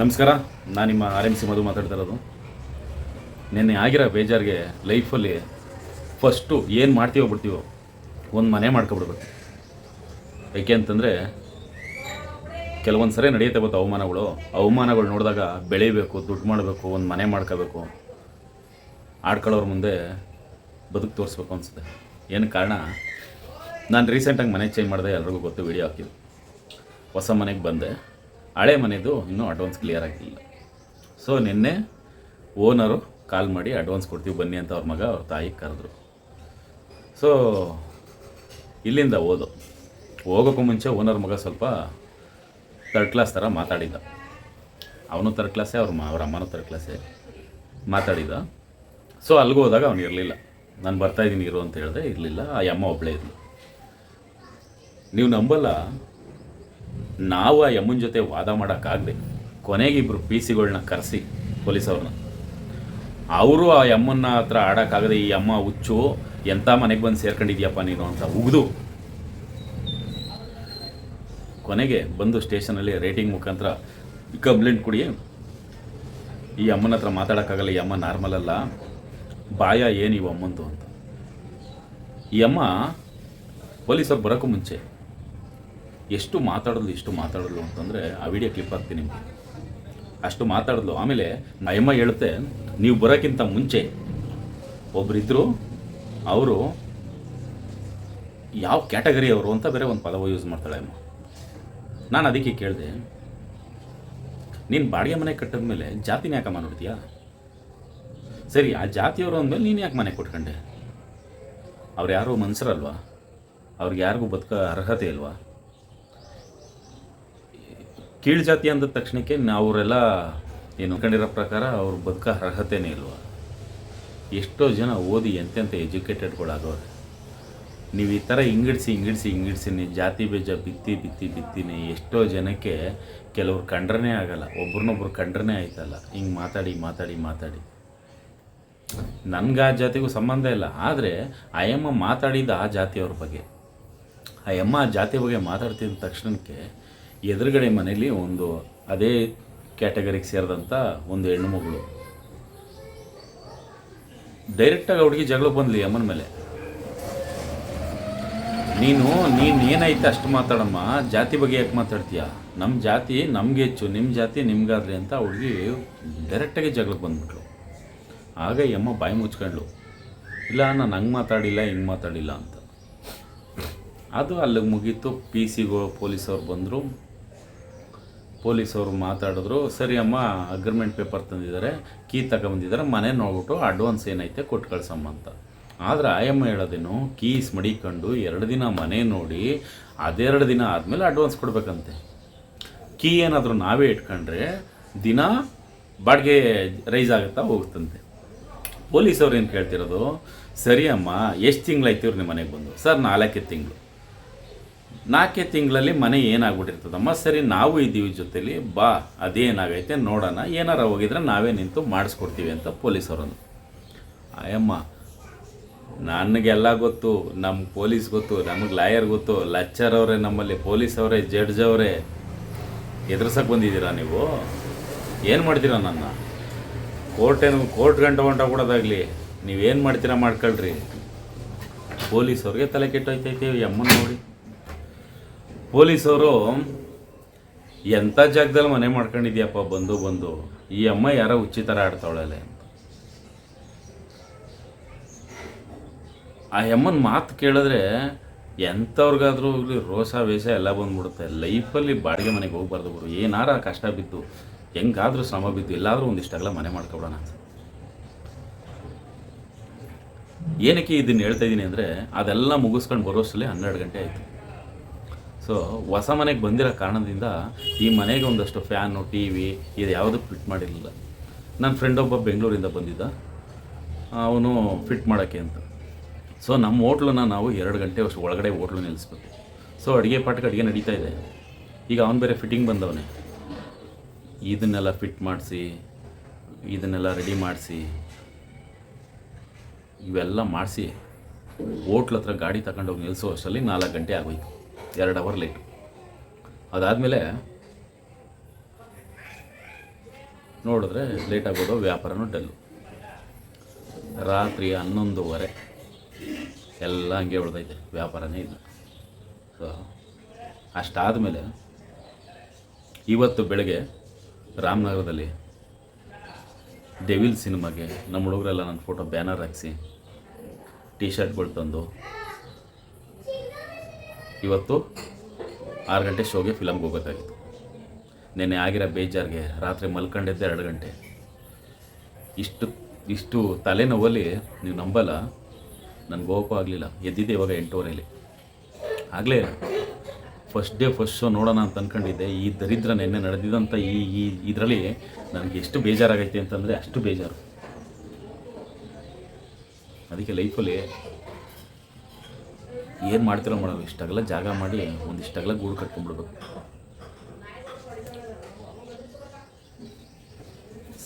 ನಮಸ್ಕಾರ. ನಾನು ನಿಮ್ಮ ಆರ್ ಎಂ ಸಿ ಮಧು ಮಾತಾಡ್ತಾ ಇರೋದು. ನಿನ್ನೆ ಆಗಿರೋ ಬೇಜಾರಿಗೆ ಲೈಫಲ್ಲಿ ಫಸ್ಟು ಏನು ಮಾಡ್ತೀವೋ ಬಿಡ್ತೀವೋ ಒಂದು ಮನೆ ಮಾಡ್ಕೊಬಿಡ್ಬೇಕು. ಯಾಕೆ ಅಂತಂದರೆ ಕೆಲವೊಂದು ಸರಿ ನಡೆಯುತ್ತೆ ಗೊತ್ತು ಅವಮಾನಗಳು. ಅವಮಾನಗಳು ನೋಡಿದಾಗ ಬೆಳೀಬೇಕು, ದುಡ್ಡು ಮಾಡಬೇಕು, ಒಂದು ಮನೆ ಮಾಡ್ಕೋಬೇಕು. ಆಡ್ಕೊಳ್ಳೋರ ಮುಂದೆ ಬದುಕು ತೋರಿಸ್ಬೇಕು ಅನಿಸುತ್ತೆ. ಏನು ಕಾರಣ? ನಾನು ರೀಸೆಂಟಾಗಿ ಮನೆ ಚೇಂಜ್ ಮಾಡಿದೆ ಎಲ್ರಿಗೂ ಗೊತ್ತು ವಿಡಿಯೋ ಹಾಕಿದ್ದು. ಹೊಸ ಮನೆಗೆ ಬಂದೆ. ಹಳೆ ಮನೆಯದು ಇನ್ನೂ ಅಡ್ವಾನ್ಸ್ ಕ್ಲಿಯರ್ ಆಗಿಲ್ಲ. ಸೊ ನಿನ್ನೆ ಓನರು ಕಾಲ್ ಮಾಡಿ ಅಡ್ವಾನ್ಸ್ ಕೊಡ್ತೀವಿ, ಬನ್ನಿ ಅಂತ ಅವ್ರ ಮಗ ಅವ್ರ ತಾಯಿ ಕರೆದ್ರು. ಸೊ ಇಲ್ಲಿಂದ ಓದು ಹೋಗೋಕ್ಕೂ ಮುಂಚೆ ಓನರ್ ಮಗ ಸ್ವಲ್ಪ ತರ್ಡ್ ಕ್ಲಾಸ್ ಥರ ಮಾತಾಡಿದ್ದ ಅವನು ತರ್ಡ್ ಕ್ಲಾಸೇ ಅವ್ರ ಅವ್ರ ಅಮ್ಮನೂ ತರ್ಡ್ ಕ್ಲಾಸೇ ಮಾತಾಡಿದ. ಸೊ ಅಲ್ಲಿಗೆ ಹೋದಾಗ ಅವ್ನು ಇರಲಿಲ್ಲ. ನಾನು ಬರ್ತಾಯಿದ್ದೀನಿ ಇರು ಅಂತ ಹೇಳಿದೆ. ಇರಲಿಲ್ಲ. ಆ ಅಮ್ಮ ಒಬ್ಬಳೇ ಇದ್ಲು ನೀವು ನಂಬಲ್ಲ. ನಾವು ಆ ಯಮ್ಮನ ಜೊತೆ ವಾದ ಮಾಡೋಕ್ಕಾಗದೆ ಕೊನೆಗೆ ಇಬ್ಬರು ಪಿ ಸಿಗಳನ್ನ ಕರೆಸಿ ಪೊಲೀಸವ್ರನ್ನ ಅವರು ಆ ಯಮ್ಮನ ಹತ್ರ ಆಡೋಕ್ಕಾಗದೆ ಈ ಅಮ್ಮ ಹುಚ್ಚು ಎಂಥ ಮನೆಗೆ ಬಂದು ಸೇರ್ಕೊಂಡಿದ್ಯಪ್ಪ ನೀನು ಅಂತ ಉಗಿದು. ಕೊನೆಗೆ ಬಂದು ಸ್ಟೇಷನಲ್ಲಿ ರೇಟಿಂಗ್ ಮುಖಾಂತರ ಕಂಪ್ಲೇಂಟ್ ಕೊಡಿ. ಈ ಅಮ್ಮನ ಹತ್ರ ಮಾತಾಡೋಕ್ಕಾಗಲ್ಲ, ಈ ಅಮ್ಮ ನಾರ್ಮಲ್ ಅಲ್ಲ. ಬಾಯ ಏನು ಇವು ಅಮ್ಮಂದು ಅಂತ. ಈ ಅಮ್ಮ ಪೊಲೀಸರು ಬರೋಕ್ಕೂ ಮುಂಚೆ ಎಷ್ಟು ಮಾತಾಡಲು ಎಷ್ಟು ಮಾತಾಡಲು ಅಂತಂದರೆ ಆ ವಿಡಿಯೋ ಕ್ಲಿಪ್ ಹಾಕ್ತೀನಿ ನಿಮಗೆ. ಅಷ್ಟು ಮಾತಾಡಲು ಆಮೇಲೆ ನಯಮ್ಮ ಹೇಳುತ್ತೆ, ನೀವು ಬರೋಕ್ಕಿಂತ ಮುಂಚೆ ಒಬ್ಬರಿದ್ದರು ಅವರು ಯಾವ ಕ್ಯಾಟಗರಿ ಅವರು ಅಂತ ಬೇರೆ ಒಂದು ಪದವ ಯೂಸ್ ಮಾಡ್ತಾಳೆ ಅಮ್ಮ. ನಾನು ಅದಕ್ಕೆ ಕೇಳಿದೆ, ನೀನು ಬಾಡಿಗೆ ಮನೆ ಕಟ್ಟಿದ ಮೇಲೆ ಜಾತಿನ ಯಾಕಮ್ಮ ನೋಡ್ತೀಯಾ? ಸರಿ, ಆ ಜಾತಿಯವರು ಅಂದಮೇಲೆ ನೀನು ಯಾಕೆ ಮನೆ ಕೊಟ್ಕೊಂಡೆ? ಅವ್ರು ಯಾರು ಮನುಷ್ಯರಲ್ವಾ ಅವ್ರಿಗೆ ಯಾರಿಗೂ ಬದುಕೋ ಅರ್ಹತೆ ಇಲ್ವಾ? ಕೀಳು ಜಾತಿ ಅಂದ ತಕ್ಷಣಕ್ಕೆ ಅವರೆಲ್ಲ ಏನು ಕಂಡಿರೋ ಪ್ರಕಾರ ಅವ್ರ ಬದುಕ ಅರ್ಹತೆನೇ ಇಲ್ವ? ಎಷ್ಟೋ ಜನ ಓದಿ ಎಂತೆಂಥ ಎಜುಕೇಟೆಡ್ಗಳಾಗವ್ರೆ ನೀವು ಈ ಥರ ಹಿಂಗಿಡ್ಸಿ ಹಿಂಗಿಡ್ಸಿ ಹಿಂಗಿಡ್ಸಿನಿ ಜಾತಿ ಬೇಜ ಬಿತ್ತಿ ಬಿತ್ತಿ ಬಿತ್ತೀನಿ ಎಷ್ಟೋ ಜನಕ್ಕೆ ಕೆಲವ್ರು ಕಂಡ್ರೇ ಆಗಲ್ಲ, ಒಬ್ರನ್ನೊಬ್ರು ಕಂಡ್ರೇ ಆಯ್ತಲ್ಲ. ಹಿಂಗೆ ಮಾತಾಡಿ ಮಾತಾಡಿ ಮಾತಾಡಿ. ನನಗೆ ಆ ಜಾತಿಗೂ ಸಂಬಂಧ ಇಲ್ಲ. ಆದರೆ ಆ ಯಮ್ಮ ಮಾತಾಡಿದ ಆ ಜಾತಿಯವ್ರ ಬಗ್ಗೆ. ಆ ಯಮ್ಮ ಆ ಜಾತಿ ಬಗ್ಗೆ ಮಾತಾಡ್ತಿದ್ದ ತಕ್ಷಣಕ್ಕೆ ಎದುರುಗಡೆ ಮನೆಯಲ್ಲಿ ಒಂದು ಅದೇ ಕ್ಯಾಟಗರಿಗೆ ಸೇರಿದಂಥ ಒಂದು ಹೆಣ್ಣು ಮಗಳು. ಡೈರೆಕ್ಟಾಗಿ ಹುಡುಗಿ ಜಗಳ ಬಂದ್ಲಿ ಅಮ್ಮನ ಮೇಲೆ. ನೀನು ನೀನು ಏನೈತೆ ಅಷ್ಟು ಮಾತಾಡಮ್ಮ? ಜಾತಿ ಬಗ್ಗೆ ಯಾಕೆ ಮಾತಾಡ್ತೀಯ? ನಮ್ಮ ಜಾತಿ ನಮ್ಗೆ ಹೆಚ್ಚು ನಿಮ್ಮ ಜಾತಿ ನಿಮ್ಗಾದ್ರಿ ಅಂತ ಹುಡುಗಿ ಡೈರೆಕ್ಟಾಗಿ ಜಗಳಕ್ಕೆ ಬಂದ್ಬಿಟ್ಲು. ಆಗ ಈ ಅಮ್ಮ ಬಾಯಿ ಮುಚ್ಕೊಂಡ್ಳು. ಇಲ್ಲ, ನಾನು ಹಂಗೆ ಮಾತಾಡಿಲ್ಲ, ಹಿಂಗೆ ಮಾತಾಡಿಲ್ಲ ಅಂತ. ಅದು ಅಲ್ಲಿಗೆ ಮುಗೀತು. ಪಿ ಸಿಗೋ ಪೊಲೀಸವ್ರು ಬಂದರು. ಪೊಲೀಸವರು ಮಾತಾಡಿದ್ರು, ಸರಿ ಅಮ್ಮ ಅಗ್ರಿಮೆಂಟ್ ಪೇಪರ್ ತಂದಿದ್ದಾರೆ ಕೀ ತಗೊಂಬಂದಿದ್ದಾರೆ, ಮನೆ ನೋಡ್ಬಿಟ್ಟು ಅಡ್ವಾನ್ಸ್ ಏನೈತೆ ಕೊಟ್ಟು ಕಳ್ಸಮ್ಮ ಅಂತ. ಆದರೆ ಆಯಮ್ಮ ಹೇಳೋದೇನು ಕೀಸ್ ಮಡಿಕೊಂಡು ಎರಡು ದಿನ ಮನೆ ನೋಡಿ, ಅದೆರಡು ದಿನ ಆದಮೇಲೆ ಅಡ್ವಾನ್ಸ್ ಕೊಡಬೇಕಂತೆ. ಕೀ ಏನಾದರೂ ನಾವೇ ಇಟ್ಕೊಂಡ್ರೆ ದಿನ ಬಾಡಿಗೆ ರೈಸ್ ಆಗುತ್ತಾ ಹೋಗುತ್ತಂತೆ. ಪೊಲೀಸವ್ರು ಏನು ಕೇಳ್ತಿರೋದು, ಸರಿ ಅಮ್ಮ, ಎಷ್ಟು ತಿಂಗಳಾಯ್ತು ಇವ್ರು ನಿಮ್ಮ ಮನೆಗೆ ಬಂದು? ಸರ್, ನಾಲ್ಕೇ ತಿಂಗಳು. ನಾಲ್ಕೇ ತಿಂಗಳಲ್ಲಿ ಮನೆ ಏನಾಗ್ಬಿಟ್ಟಿರ್ತದಮ್ಮ ಸರಿ, ನಾವು ಇದ್ದೀವಿ ಜೊತೆಲಿ, ಬಾ, ಅದೇನಾಗೈತೆ ನೋಡೋಣ, ಏನಾರ ಹೋಗಿದ್ರೆ ನಾವೇ ನಿಂತು ಮಾಡಿಸ್ಕೊಡ್ತೀವಿ ಅಂತ ಪೊಲೀಸವ್ರನ್ನು. ಆಯಮ್ಮ, ನನಗೆಲ್ಲ ಗೊತ್ತು ನಮ್ಮ ಪೊಲೀಸ್ ಗೊತ್ತು, ನಮಗೆ ಲಾಯರ್ ಗೊತ್ತು, ಲಚ್ಚರ್ ಅವರೇ ನಮ್ಮಲ್ಲಿ, ಪೊಲೀಸ್ ಅವರೇ, ಜಡ್ಜ್ ಅವರೇ. ಎದುರ್ಸಕ್ಕೆ ಬಂದಿದ್ದೀರಾ ನೀವು? ಏನು ಮಾಡ್ತೀರಾ ನನ್ನ? ಕೋರ್ಟೇನು, ಕೋರ್ಟ್ ಗಂಟೆ ಹೊಂಟ ಕೊಡೋದಾಗಲಿ ನೀವೇನು ಮಾಡ್ತೀರಾ ಮಾಡ್ಕೊಳ್ರಿ. ಪೊಲೀಸವ್ರಿಗೆ ತಲೆ ಕೆಟ್ಟೋಯ್ತೈತೆ ಅಮ್ಮನ ನೋಡಿ. ಪೊಲೀಸವರು ಎಂಥ ಜಾಗದಲ್ಲಿ ಮನೆ ಮಾಡ್ಕೊಂಡಿದ್ಯಪ್ಪ, ಬಂದು ಬಂದು, ಈ ಅಮ್ಮ ಯಾರೋ ಆಡ್ತಾವಳಲೆ ಅಂತ. ಆ ಅಮ್ಮನ ಮಾತು ಕೇಳಿದ್ರೆ ಎಂಥವ್ರಿಗಾದ್ರೂ ರೋಸ ವೇಷ ಎಲ್ಲ ಬಂದ್ಬಿಡುತ್ತೆ. ಲೈಫಲ್ಲಿ ಬಾಡಿಗೆ ಮನೆಗೆ ಹೋಗ್ಬಾರ್ದು ಬಿಡು ಏನಾರ ಕಷ್ಟ ಬಿದ್ದು, ಹೆಂಗಾದ್ರೂ ಶ್ರಮ ಬಿದ್ದು, ಎಲ್ಲಾದರೂ ಒಂದಿಷ್ಟಾಗಲ್ಲ ಮನೆ ಮಾಡ್ಕೊಬಿಡೋಣ ಏನಕ್ಕೆ ಇದನ್ನು ಹೇಳ್ತಾ ಇದ್ದೀನಿ ಅಂದರೆ, ಅದೆಲ್ಲ ಮುಗಿಸ್ಕೊಂಡು ಬರೋಷ್ಟರಲ್ಲಿ ಹನ್ನೆರಡು ಗಂಟೆ ಆಯಿತು. ಸೊ ಹೊಸ ಮನೆಗೆ ಬಂದಿರೋ ಕಾರಣದಿಂದ ಈ ಮನೆಗೆ ಒಂದಷ್ಟು ಫ್ಯಾನು ಟಿ ವಿ ಇದು ಯಾವುದು ಫಿಟ್ ಮಾಡಿರಲಿಲ್ಲ. ನನ್ನ ಫ್ರೆಂಡ್ ಒಬ್ಬ ಬೆಂಗಳೂರಿಂದ ಬಂದಿದ್ದ. ಅವನು ಫಿಟ್ ಮಾಡೋಕ್ಕೆ ಅಂತ. ಸೊ ನಮ್ಮ ಹೋಟ್ಲನ್ನ ನಾವು ಎರಡು ಗಂಟೆ ಅಷ್ಟು ಒಳಗಡೆ ಹೋಟ್ಲು ನಿಲ್ಲಿಸ್ಬೇಕು. ಸೊ ಅಡುಗೆ ಪಾಠಕ್ಕೆ ಅಡುಗೆ ನಡೀತಾ ಇದೆ. ಈಗ ಅವನು ಬೇರೆ ಫಿಟ್ಟಿಂಗ್ ಬಂದವನೇ. ಇದನ್ನೆಲ್ಲ ಫಿಟ್ ಮಾಡಿಸಿ, ಇದನ್ನೆಲ್ಲ ರೆಡಿ ಮಾಡಿಸಿ, ಇವೆಲ್ಲ ಮಾಡಿಸಿ, ಹೋಟ್ಲ ಹತ್ರ ಗಾಡಿ ತಗೊಂಡೋಗಿ ನಿಲ್ಲಿಸೋ ಅಷ್ಟರಲ್ಲಿ ನಾಲ್ಕು ಗಂಟೆ ಆಗೋಯ್ತು. ಎರಡು ಅವರ್ ಲೇಟು ಅದಾದಮೇಲೆ ನೋಡಿದ್ರೆ ಲೇಟ್ ಆಗೋದು ವ್ಯಾಪಾರನೂ ಡಲ್ಲು ರಾತ್ರಿ ಹನ್ನೊಂದುವರೆ. ಎಲ್ಲ ಹಂಗೆ ಉಳ್ದೈತೆ, ವ್ಯಾಪಾರನೇ ಇಲ್ಲ. ಸೊ ಅಷ್ಟಾದಮೇಲೆ ಇವತ್ತು ಬೆಳಗ್ಗೆ ರಾಮನಗರದಲ್ಲಿ ಡೆವಿಲ್ ಸಿನಿಮಾಗೆ ನಮ್ಮ ಹುಡುಗರೆಲ್ಲ ನನ್ನ ಫೋಟೋ ಬ್ಯಾನರ್ ಹಾಕಿಸಿ ಟೀ ಶರ್ಟ್ಗಳು ತಂದು ಇವತ್ತು ಆರು ಗಂಟೆ ಶೋಗೆ ಫಿಲಮ್ಗೆ ಹೋಗ್ಬೇಕಾಗಿತ್ತು ನೆನ್ನೆ ಆಗಿರೋ ಬೇಜಾರಿಗೆ ರಾತ್ರಿ ಮಲ್ಕೊಂಡಿದ್ದೆ ಎರಡು ಗಂಟೆ. ಇಷ್ಟು ಇಷ್ಟು ತಲೆನೋವಲ್ಲಿ ನೀವು ನಂಬಲ್ಲ. ನನಗೆ ಹೋಗೋಕ್ಕೂ ಆಗಲಿಲ್ಲ. ಎದ್ದಿದ್ದೆ ಇವಾಗ ಎಂಟೂವರೆಯಲ್ಲಿ ಆಗಲೇ ಫಸ್ಟ್ ಡೇ ಫಸ್ಟ್ ಶೋ ನೋಡೋಣ ಅಂತ ಅಂದ್ಕೊಂಡಿದ್ದೆ ಈ ದರಿದ್ರ ನೆನ್ನೆ ನಡೆದಿದ್ದಂಥ ಈ ಈ, ಇದರಲ್ಲಿ ನನಗೆ ಎಷ್ಟು ಬೇಜಾರಾಗೈತೆ ಅಂತಂದರೆ ಅಷ್ಟು ಬೇಜಾರು. ಅದಕ್ಕೆ ಲೈಫಲ್ಲಿ ಏನು ಮಾಡ್ತಿರೋ ಮಾಡೋದು ಇಷ್ಟಾಗಲ್ಲ ಜಾಗ ಮಾಡಿ ಒಂದಿಷ್ಟಾಗಲ್ಲ ಗೂಡು ಕಟ್ಕೊಂಡ್ಬಿಡ್ಬೇಕು.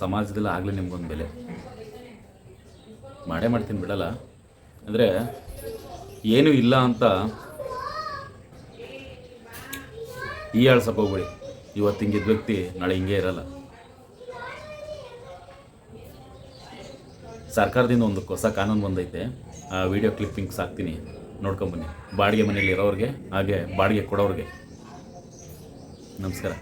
ಸಮಾಜದಲ್ಲಿ ಆಗಲಿ ನಿಮ್ಗೊಂದು ಬೆಲೆ. ಮಾಡೇ ಮಾಡ್ತೀನಿ ಬಿಡಲ್ಲ. ಅಂದರೆ ಏನೂ ಇಲ್ಲ ಅಂತ ಈ ಆಳ್ಸಕ್ಕೆ ಹೋಗ್ಬೇಡಿ ಇವತ್ತು ಹಿಂಗಿದ್ದ ವ್ಯಕ್ತಿ ನಾಳೆ ಹಿಂಗೆ ಇರಲ್ಲ. ಸರ್ಕಾರದಿಂದ ಒಂದು ಹೊಸ ಕಾನೂನು ಬಂದೈತೆ. ಆ ವಿಡಿಯೋ ಕ್ಲಿಪ್ಪಿಂಗ್ಸ್ ಹಾಕ್ತೀನಿ ನೋಡ್ಕೊಂಬನ್ನಿ. ಬಾಡಿಗೆ ಮನೆಯಲ್ಲಿ ಇರೋರಿಗೆ ಹಾಗೆ ಬಾಡಿಗೆ ಕೊಡೋರಿಗೆ ನಮಸ್ಕಾರ.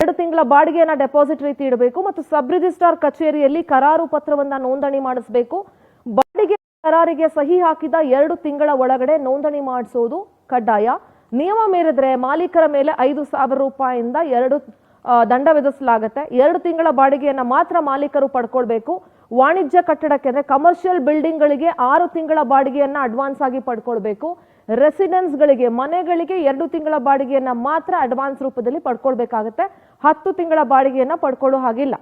ಎರಡು ತಿಂಗಳ ಬಾಡಿಗೆಯನ್ನ ಡೆಪಾಸಿಟ್ ರೀತಿ ಇಡಬೇಕು ಮತ್ತು ಸಬ್ ರಿಜಿಸ್ಟ್ರಾರ್ ಕಚೇರಿಯಲ್ಲಿ ಕರಾರು ಪತ್ರವನ್ನ ನೋಂದಣಿ ಮಾಡಿಸಬೇಕು. ಬಾಡಿಗೆ ಕರಾರಿಗೆ ಸಹಿ ಹಾಕಿದ ಎರಡು ತಿಂಗಳ ಒಳಗಡೆ ನೋಂದಣಿ ಮಾಡಿಸೋದು ಕಡ್ಡಾಯ. ನಿಯಮ ಮೀರಿದ್ರೆ ಮಾಲೀಕರ ಮೇಲೆ ಐದು ಸಾವಿರ ರೂಪಾಯಿಯಿಂದ ಎರಡು ದಂಡ ವಿಧಿಸಲಾಗುತ್ತೆ. ಎರಡು ತಿಂಗಳ ಬಾಡಿಗೆಯನ್ನ ಮಾತ್ರ ಮಾಲೀಕರು ಪಡ್ಕೊಳ್ಬೇಕು. ವಾಣಿಜ್ಯ ಕಟ್ಟಡಕ್ಕೆ ಅಂದರೆ ಕಮರ್ಷಿಯಲ್ ಬಿಲ್ಡಿಂಗ್ಗಳಿಗೆ ಆರು ತಿಂಗಳ ಬಾಡಿಗೆಯನ್ನು ಅಡ್ವಾನ್ಸ್ ಆಗಿ ಪಡ್ಕೊಳ್ಬೇಕು. ರೆಸಿಡೆನ್ಸ್ಗಳಿಗೆ ಮನೆಗಳಿಗೆ ಎರಡು ತಿಂಗಳ ಬಾಡಿಗೆಯನ್ನು ಮಾತ್ರ ಅಡ್ವಾನ್ಸ್ ರೂಪದಲ್ಲಿ ಪಡ್ಕೊಳ್ಬೇಕಾಗತ್ತೆ. ಹತ್ತು ತಿಂಗಳ ಬಾಡಿಗೆಯನ್ನು ಪಡ್ಕೊಳ್ಳೋ ಹಾಗಿಲ್ಲ.